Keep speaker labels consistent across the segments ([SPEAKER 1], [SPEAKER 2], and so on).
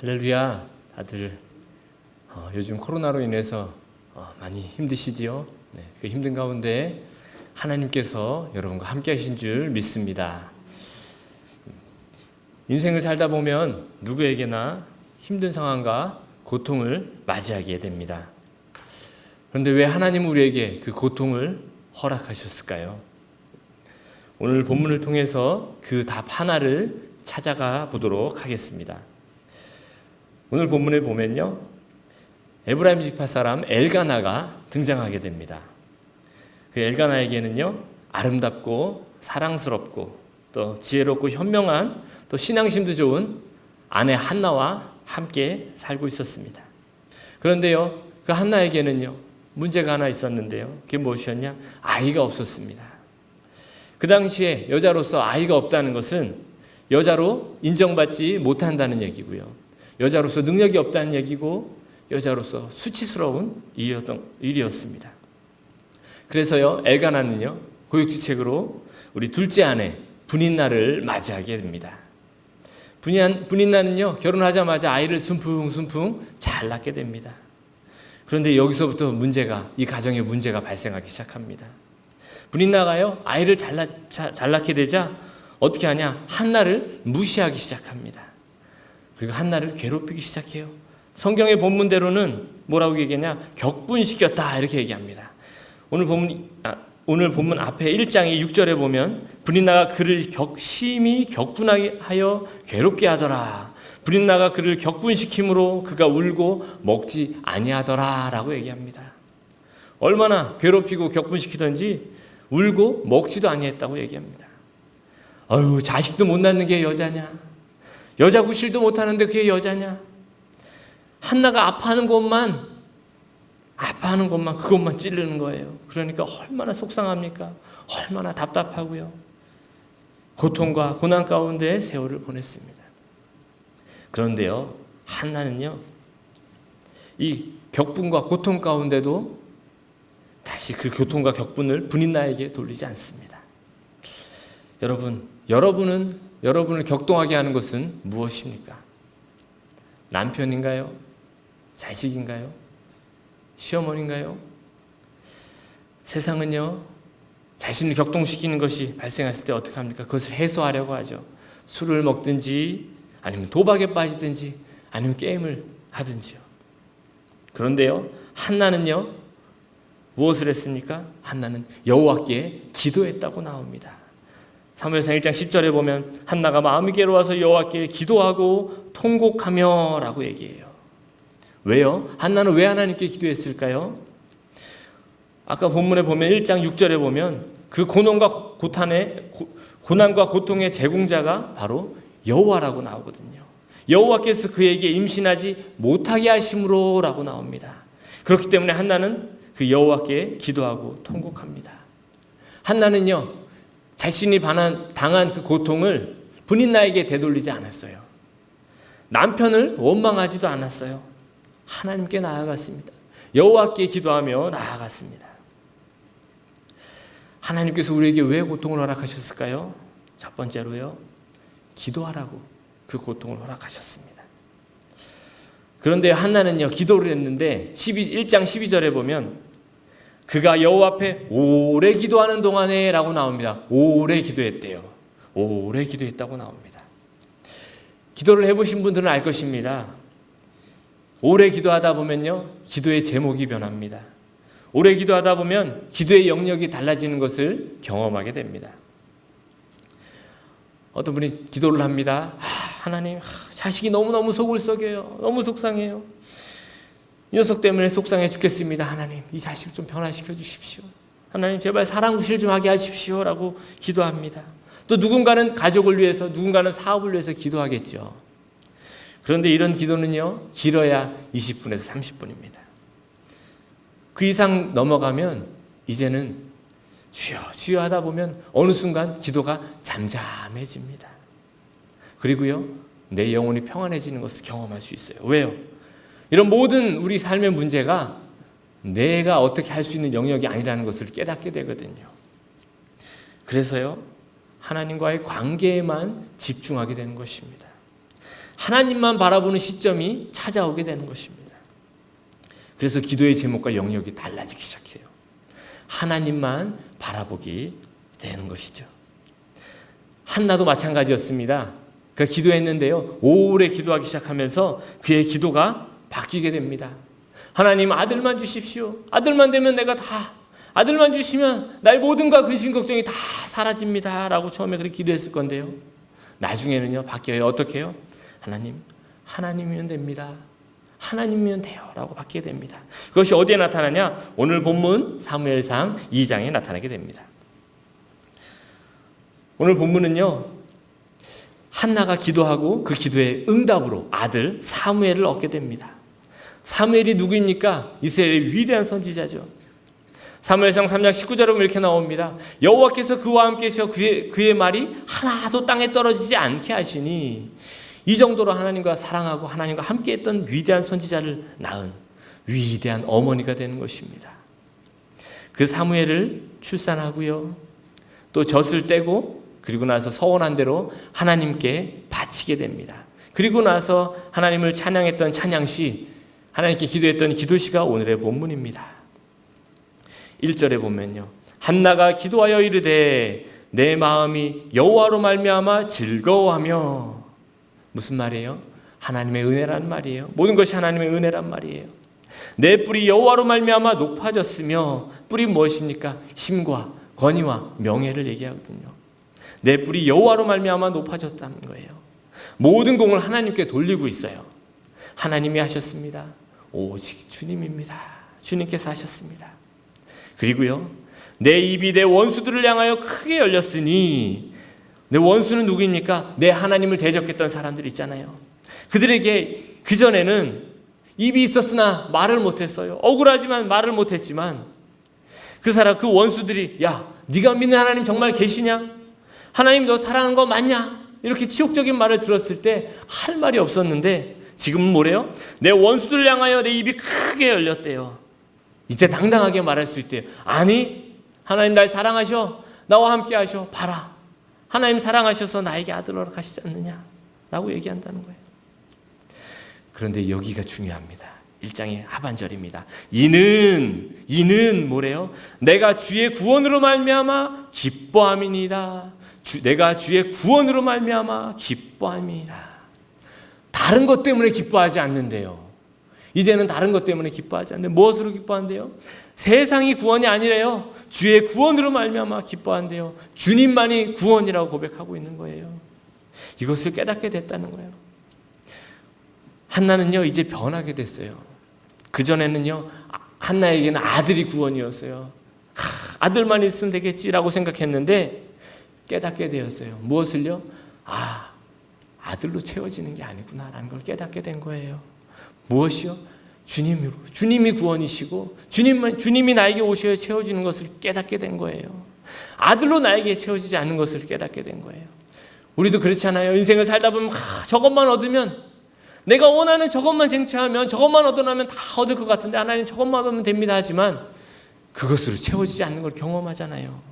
[SPEAKER 1] 할렐루야, 다들 어, 요즘 코로나로 인해서 어, 많이 힘드시지요? 네, 그 힘든 가운데 하나님께서 여러분과 함께 하신 줄 믿습니다. 인생을 살다 보면 누구에게나 힘든 상황과 고통을 맞이하게 됩니다. 그런데 왜 하나님은 우리에게 그 고통을 허락하셨을까요? 오늘 본문을 통해서 그 답 하나를 찾아가 보도록 하겠습니다. 오늘 본문에 보면요. 에브라임 지파 사람 엘가나가 등장하게 됩니다. 그 엘가나에게는요. 아름답고 사랑스럽고 또 지혜롭고 현명한 또 신앙심도 좋은 아내 한나와 함께 살고 있었습니다. 그런데요. 그 한나에게는요. 문제가 하나 있었는데요. 그게 무엇이었냐? 아이가 없었습니다. 그 당시에 여자로서 아이가 없다는 것은 여자로 인정받지 못한다는 얘기고요. 여자로서 능력이 없다는 얘기고 여자로서 수치스러운 일이었던 일이었습니다. 그래서요 엘가나는요 고육지책으로 우리 둘째 아내 분인날을 맞이하게 됩니다. 분인 분인날은요 결혼하자마자 아이를 순풍순풍 잘 낳게 됩니다. 그런데 여기서부터 문제가 이 가정에 문제가 발생하기 시작합니다. 분인나가요 아이를 잘, 낳, 잘 낳게 되자 어떻게 하냐 한나를 무시하기 시작합니다. 그리고 한나를 괴롭히기 시작해요. 성경의 본문대로는 뭐라고 얘기하냐? 격분시켰다 이렇게 얘기합니다. 오늘 본문 아, 오늘 본문 앞에 1장의 6절에 보면 브린나가 그를 격, 심히 격분하게 하여 괴롭게 하더라. 브린나가 그를 격분시킴으로 그가 울고 먹지 아니하더라라고 얘기합니다. 얼마나 괴롭히고 격분시키든지 울고 먹지도 아니했다고 얘기합니다. 아유 자식도 못 낳는 게 여자냐? 여자 구실도 못하는데 그게 여자냐? 한나가 아파하는 곳만 아파하는 곳만 그것만 찌르는 거예요. 그러니까 얼마나 속상합니까? 얼마나 답답하고요. 고통과 고난 가운데 세월을 보냈습니다. 그런데요, 한나는요, 이 격분과 고통 가운데도 다시 그 고통과 격분을 분인 나에게 돌리지 않습니다. 여러분, 여러분은 여러분을 격동하게 하는 것은 무엇입니까? 남편인가요? 자식인가요? 시어머니인가요? 세상은요, 자신을 격동시키는 것이 발생했을 때 어떻게 합니까? 그것을 해소하려고 하죠. 술을 먹든지, 아니면 도박에 빠지든지, 아니면 게임을 하든지요. 그런데요, 한나는요, 무엇을 했습니까? 한나는 여호와께 기도했다고 나옵니다. 사무엘상 1장 10절에 보면 한나가 마음이 괴로워서 여호와께 기도하고 통곡하며라고 얘기해요. 왜요? 한나는 왜 하나님께 기도했을까요? 아까 본문에 보면 1장 6절에 보면 그 고난과 고탄의 고난과 고통의 제공자가 바로 여호와라고 나오거든요. 여호와께서 그에게 임신하지 못하게 하심으로라고 나옵니다. 그렇기 때문에 한나는 그 여호와께 기도하고 통곡합니다. 한나는요 자신이 당한 그 고통을 분인나에게 되돌리지 않았어요. 남편을 원망하지도 않았어요. 하나님께 나아갔습니다. 여호와께 기도하며 나아갔습니다. 하나님께서 우리에게 왜 고통을 허락하셨을까요? 첫 번째로요. 기도하라고 그 고통을 허락하셨습니다. 그런데 한나는요. 기도를 했는데 12, 1장 12절에 보면 그가 여호와 앞에 오래 기도하는 동안에라고 나옵니다. 오래 기도했대요. 오래 기도했다고 나옵니다. 기도를 해보신 분들은 알 것입니다. 오래 기도하다 보면요, 기도의 제목이 변합니다. 오래 기도하다 보면 기도의 영역이 달라지는 것을 경험하게 됩니다. 어떤 분이 기도를 합니다. 하, 나님 자식이 너무너무 속을 썩여요. 너무 속상해요. 이 녀석 때문에 속상해 죽겠습니다. 하나님, 이 자식을 좀 변화시켜 주십시오. 하나님, 제발 사랑 구실 좀 하게 하십시오. 라고 기도합니다. 또 누군가는 가족을 위해서, 누군가는 사업을 위해서 기도하겠죠. 그런데 이런 기도는요, 길어야 20분에서 30분입니다. 그 이상 넘어가면 이제는 주여, 주여 하다 보면 어느 순간 기도가 잠잠해집니다. 그리고요, 내 영혼이 평안해지는 것을 경험할 수 있어요. 왜요? 이런 모든 우리 삶의 문제가 내가 어떻게 할 수 있는 영역이 아니라는 것을 깨닫게 되거든요. 그래서요, 하나님과의 관계에만 집중하게 되는 것입니다. 하나님만 바라보는 시점이 찾아오게 되는 것입니다. 그래서 기도의 제목과 영역이 달라지기 시작해요. 하나님만 바라보기 되는 것이죠. 한나도 마찬가지였습니다. 그 기도했는데요. 오래 기도하기 시작하면서 그의 기도가 바뀌게 됩니다. 하나님 아들만 주십시오. 아들만 되면 내가 다 아들만 주시면 나의 모든가 근심 걱정이 다 사라집니다. 라고 처음에 그렇게 기도했을 건데요. 나중에는요. 바뀌어요. 어떻게 해요? 하나님 하나님이면 됩니다. 하나님이면 돼요. 라고 바뀌게 됩니다. 그것이 어디에 나타나냐? 오늘 본문 사무엘상 2장에 나타나게 됩니다. 오늘 본문은요. 한나가 기도하고 그 기도의 응답으로 아들 사무엘을 얻게 됩니다. 사무엘이 누구입니까? 이스라엘의 위대한 선지자죠. 사무엘상 3장 19절에 보면 이렇게 나옵니다. 여호와께서 그와 함께 계셔 그의, 그의 말이 하나도 땅에 떨어지지 않게 하시니 이 정도로 하나님과 사랑하고 하나님과 함께 했던 위대한 선지자를 낳은 위대한 어머니가 되는 것입니다. 그 사무엘을 출산하고요. 또 젖을 떼고 그리고 나서 서원한 대로 하나님께 바치게 됩니다. 그리고 나서 하나님을 찬양했던 찬양시, 하나님께 기도했던 기도시가 오늘의 본문입니다. 1절에 보면요. 한나가 기도하여 이르되 내 마음이 여호와로 말미암아 즐거워하며 무슨 말이에요? 하나님의 은혜란 말이에요. 모든 것이 하나님의 은혜란 말이에요. 내 뿔이 여호와로 말미암아 높아졌으며 뿔이 무엇입니까? 힘과 권위와 명예를 얘기하거든요. 내 뿔이 여호와로 말미암아 높아졌다는 거예요. 모든 공을 하나님께 돌리고 있어요. 하나님이 하셨습니다. 오직 주님입니다. 주님께서 하셨습니다. 그리고요. 내 입이 내 원수들을 향하여 크게 열렸으니 내 원수는 누구입니까? 내 하나님을 대적했던 사람들 있잖아요. 그들에게 그전에는 입이 있었으나 말을 못했어요. 억울하지만 말을 못했지만 그 사람 그 원수들이 야 네가 믿는 하나님 정말 계시냐? 하나님 너 사랑한 거 맞냐? 이렇게 치욕적인 말을 들었을 때 할 말이 없었는데 지금은 뭐래요? 내 원수들 향하여 내 입이 크게 열렸대요. 이제 당당하게 말할 수 있대요. 아니 하나님 날 사랑하셔 나와 함께 하셔 봐라 하나님 사랑하셔서 나에게 아들 허락하시지 않느냐 라고 얘기한다는 거예요. 그런데 여기가 중요합니다. 1장의 하반절입니다. 이는 이는 뭐래요? 내가 주의 구원으로 말미암아 기뻐함이니다. 주, 내가 주의 구원으로 말미암아 기뻐함이다. 다른 것 때문에 기뻐하지 않는데요. 이제는 다른 것 때문에 기뻐하지 않는데 무엇으로 기뻐한대요? 세상이 구원이 아니래요. 주의 구원으로 말미암아 기뻐한대요. 주님만이 구원이라고 고백하고 있는 거예요. 이것을 깨닫게 됐다는 거예요. 한나는요 이제 변하게 됐어요. 그 전에는요 한나에게는 아들이 구원이었어요. 하, 아들만 있으면 되겠지라고 생각했는데 깨닫게 되었어요. 무엇을요? 아 아들로 채워지는 게 아니구나라는 걸 깨닫게 된 거예요. 무엇이요? 주님으로 주님이 구원이시고 주님만 주님이 나에게 오셔야 채워지는 것을 깨닫게 된 거예요. 아들로 나에게 채워지지 않는 것을 깨닫게 된 거예요. 우리도 그렇잖아요. 인생을 살다 보면 하, 저것만 얻으면 내가 원하는 저것만 쟁취하면 저것만 얻어나면 다 얻을 것 같은데 하나님 저것만 얻으면 됩니다 하지만 그것으로 채워지지 않는 걸 경험하잖아요.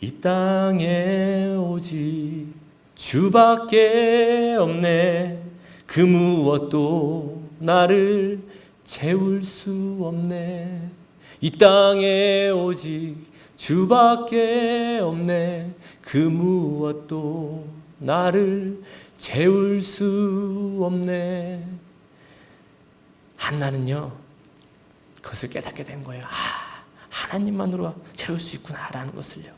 [SPEAKER 1] 이 땅에 오직 주밖에 없네. 그 무엇도 나를 채울 수 없네. 이 땅에 오직 주밖에 없네. 그 무엇도 나를 채울 수 없네. 한나는요 그것을 깨닫게 된 거예요. 아 하나님만으로 채울 수 있구나라는 것을요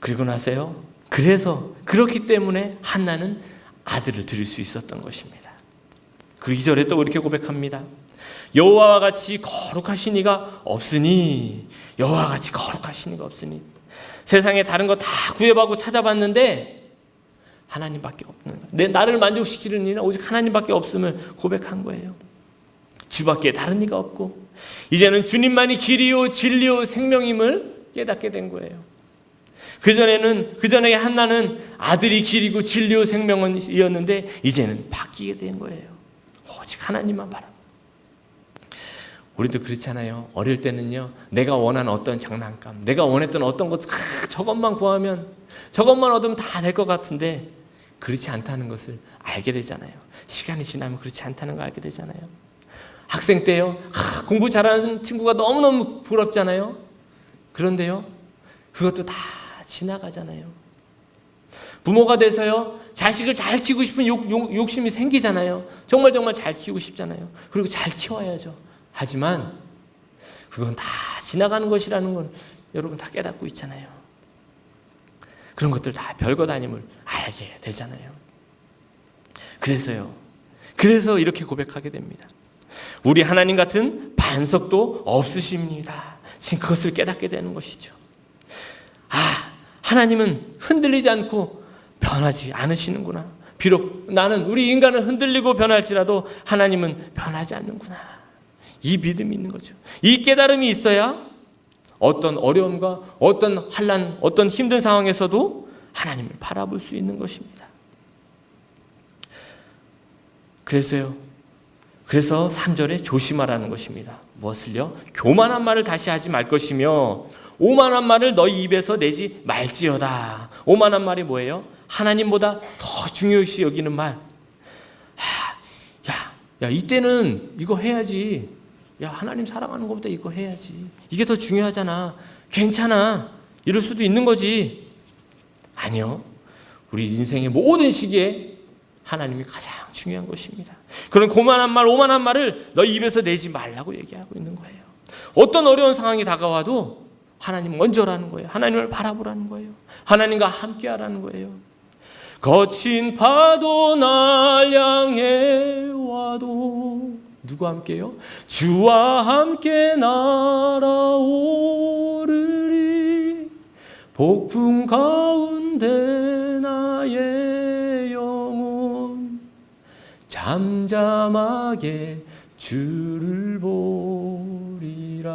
[SPEAKER 1] 그리고 나서요 그래서 그렇기 때문에 한나는 아들을 드릴 수 있었던 것입니다. 그리고 이절에 또 이렇게 고백합니다. 여호와와 같이 거룩하신 이가 없으니 여호와 같이 거룩하신 이가 없으니 세상에 다른 거 다 구해보고 찾아봤는데 하나님밖에 없는. 내 나를 만족시키는 이는 오직 하나님밖에 없음을 고백한 거예요. 주밖에 다른 이가 없고 이제는 주님만이 길이요 진리요 생명임을 깨닫게 된 거예요. 그전에는 그전에 한나는 아들이 길이고 진리요 생명이었는데 이제는 바뀌게 된 거예요. 오직 하나님만 바라. 우리도 그렇잖아요. 어릴 때는요, 내가 원하는 어떤 장난감, 내가 원했던 어떤 것, 아, 저것만 구하면, 저것만 얻으면 다 될 것 같은데, 그렇지 않다는 것을 알게 되잖아요. 시간이 지나면 그렇지 않다는 걸 알게 되잖아요. 학생 때요, 아, 공부 잘하는 친구가 너무너무 부럽잖아요. 그런데요, 그것도 다 지나가잖아요. 부모가 돼서요, 자식을 잘 키우고 싶은 욕, 욕, 욕심이 생기잖아요. 정말 정말 잘 키우고 싶잖아요. 그리고 잘 키워야죠. 하지만 그건 다 지나가는 것이라는 건 여러분 다 깨닫고 있잖아요. 그런 것들 다 별것 아님을 알게 되잖아요. 그래서요. 그래서 이렇게 고백하게 됩니다. 우리 하나님 같은 반석도 없으십니다. 지금 그것을 깨닫게 되는 것이죠. 아, 하나님은 흔들리지 않고 변하지 않으시는구나. 비록 나는 우리 인간은 흔들리고 변할지라도 하나님은 변하지 않는구나. 이 믿음이 있는 거죠. 이 깨달음이 있어야 어떤 어려움과 어떤 환란, 어떤 힘든 상황에서도 하나님을 바라볼 수 있는 것입니다. 그래서요. 그래서 3절에 조심하라는 것입니다. 무엇을요? 교만한 말을 다시 하지 말 것이며 오만한 말을 너희 입에서 내지 말지어다. 오만한 말이 뭐예요? 하나님보다 더 중요시 여기는 말. 하, 야, 야, 이때는 이거 해야지. 야, 하나님 사랑하는 것보다 이거 해야지. 이게 더 중요하잖아. 괜찮아. 이럴 수도 있는 거지. 아니요. 우리 인생의 모든 시기에 하나님이 가장 중요한 것입니다. 그런 고만한 말, 오만한 말을 너희 입에서 내지 말라고 얘기하고 있는 거예요. 어떤 어려운 상황이 다가와도 하나님 먼저라는 거예요. 하나님을 바라보라는 거예요. 하나님과 함께 하라는 거예요. 거친 파도 날 향해 와도 누구와 함께요? 주와 함께 날아오르리 폭풍 가운데 나의 잠잠하게 주를 보리라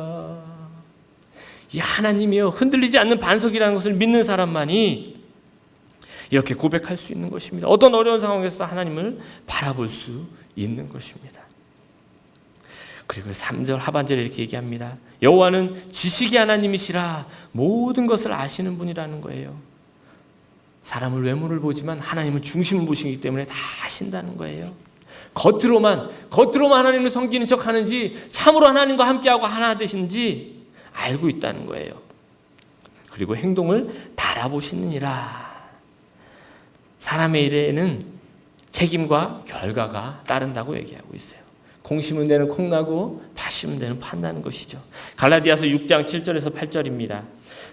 [SPEAKER 1] 이 하나님이요 흔들리지 않는 반석이라는 것을 믿는 사람만이 이렇게 고백할 수 있는 것입니다. 어떤 어려운 상황에서도 하나님을 바라볼 수 있는 것입니다. 그리고 3절 하반절에 이렇게 얘기합니다. 여호와는 지식의 하나님이시라 모든 것을 아시는 분이라는 거예요. 사람을 외모를 보지만 하나님은 중심을 보시기 때문에 다 아신다는 거예요. 겉으로만 겉으로만 하나님을 섬기는 척 하는지 참으로 하나님과 함께하고 하나 되신지 알고 있다는 거예요. 그리고 행동을 달아보시느니라. 사람의 일에는 책임과 결과가 따른다고 얘기하고 있어요. 콩 심은 데는 콩 나고 파 심은 데는 파 나는 것이죠. 갈라디아서 6장 7절에서 8절입니다.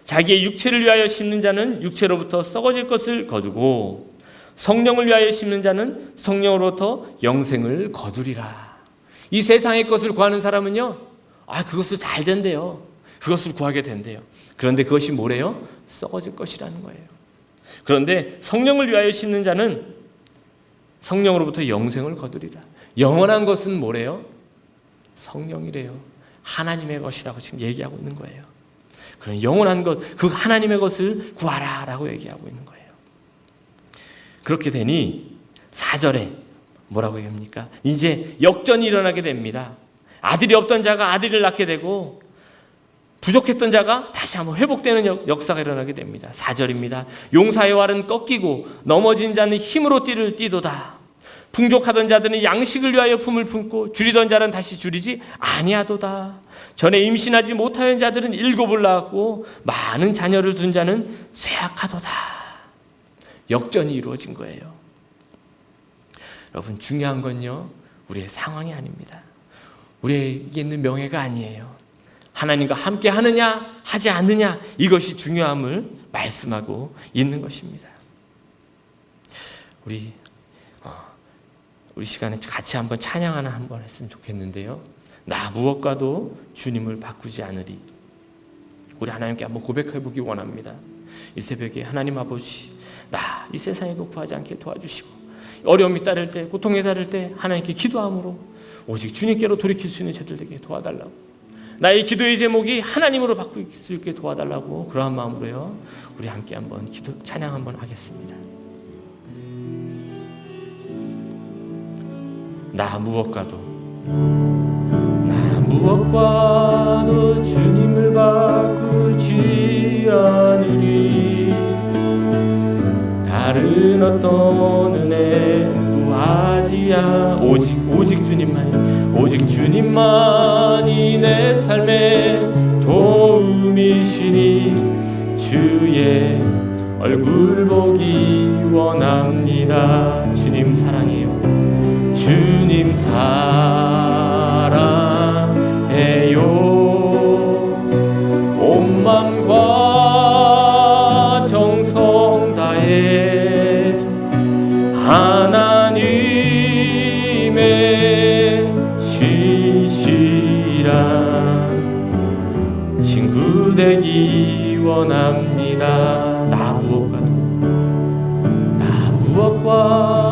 [SPEAKER 1] 자기의 육체를 위하여 심는 자는 육체로부터 썩어질 것을 거두고 성령을 위하여 심는 자는 성령으로부터 영생을 거두리라. 이 세상의 것을 구하는 사람은요. 아, 그것을 잘 된대요. 그것을 구하게 된대요. 그런데 그것이 뭐래요? 썩어질 것이라는 거예요. 그런데 성령을 위하여 심는 자는 성령으로부터 영생을 거두리라. 영원한 것은 뭐래요? 성령이래요. 하나님의 것이라고 지금 얘기하고 있는 거예요. 그런 영원한 것, 그 하나님의 것을 구하라 라고 얘기하고 있는 거예요. 그렇게 되니 4절에 뭐라고 얘기합니까? 이제 역전이 일어나게 됩니다. 아들이 없던 자가 아들을 낳게 되고 부족했던 자가 다시 한번 회복되는 역사가 일어나게 됩니다. 4절입니다. 용사의 활은 꺾이고 넘어진 자는 힘으로 띠를 띠도다. 풍족하던 자들은 양식을 위하여 품을 품고 줄이던 자는 다시 줄이지 아니하도다. 전에 임신하지 못하는 자들은 일곱을 낳았고 많은 자녀를 둔 자는 쇠약하도다. 역전이 이루어진 거예요. 여러분 중요한 건요. 우리의 상황이 아닙니다. 우리에게 있는 명예가 아니에요. 하나님과 함께 하느냐 하지 않느냐 이것이 중요함을 말씀하고 있는 것입니다. 우리 우리 시간에 같이 한번 찬양 하나 한번 했으면 좋겠는데요. 나 무엇과도 주님을 바꾸지 않으리. 우리 하나님께 한번 고백해 보기 원합니다. 이 새벽에 하나님 아버지, 나 이 세상에 구하지 않게 도와주시고 어려움이 따를 때, 고통에 따를 때 하나님께 기도함으로 오직 주님께로 돌이킬 수 있는 저들에게 도와달라고. 나의 기도의 제목이 하나님으로 바꿀 수 있게 도와달라고 그러한 마음으로요. 우리 함께 한번 기도 찬양 한번 하겠습니다. 나 무엇과도 나 무엇 무엇과도 주님을 바꾸지 않으리. 다른 어떤 은혜 구하지 않 오직 오직 주님만이 오직 주님만이 내 삶의 도움이시니 주의 얼굴 보기 원합니다. 주님 사랑해요 주님 사랑해요. 온 맘과 정성 다해 하나님의 신실한 친구 되기 원합니다. 나 무엇과도? 나 무엇과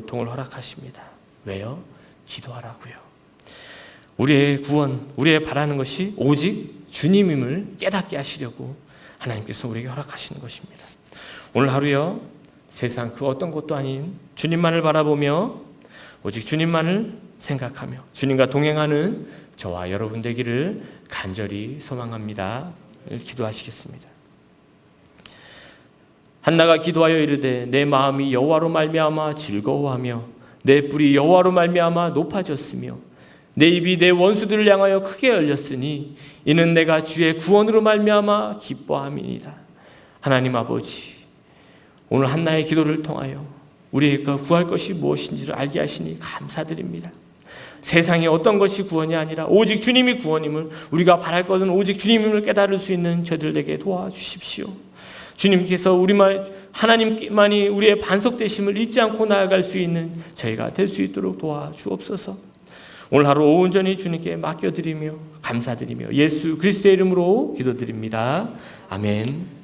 [SPEAKER 1] 고통을 허락하십니다. 왜요? 기도하라고요. 우리의 구원, 우리의 바라는 것이 오직 주님임을 깨닫게 하시려고 하나님께서 우리에게 허락하시는 것입니다. 오늘 하루요 세상 그 어떤 것도 아닌 주님만을 바라보며 오직 주님만을 생각하며 주님과 동행하는 저와 여러분 되기를 간절히 소망합니다. 기도하시겠습니다. 한나가 기도하여 이르되 내 마음이 여호와로 말미암아 즐거워하며 내 뿔이 여호와로 말미암아 높아졌으며 내 입이 내 원수들을 향하여 크게 열렸으니 이는 내가 주의 구원으로 말미암아 기뻐함이니이다. 하나님 아버지 오늘 한나의 기도를 통하여 우리가 구할 것이 무엇인지를 알게 하시니 감사드립니다. 세상에 어떤 것이 구원이 아니라 오직 주님이 구원임을 우리가 바랄 것은 오직 주님임을 깨달을 수 있는 저들에게 도와주십시오. 주님께서 우리만 하나님만이 우리의 반석 되심을 잊지 않고 나아갈 수 있는 저희가 될 수 있도록 도와주옵소서. 오늘 하루 온전히 주님께 맡겨드리며 감사드리며 예수 그리스도의 이름으로 기도드립니다. 아멘.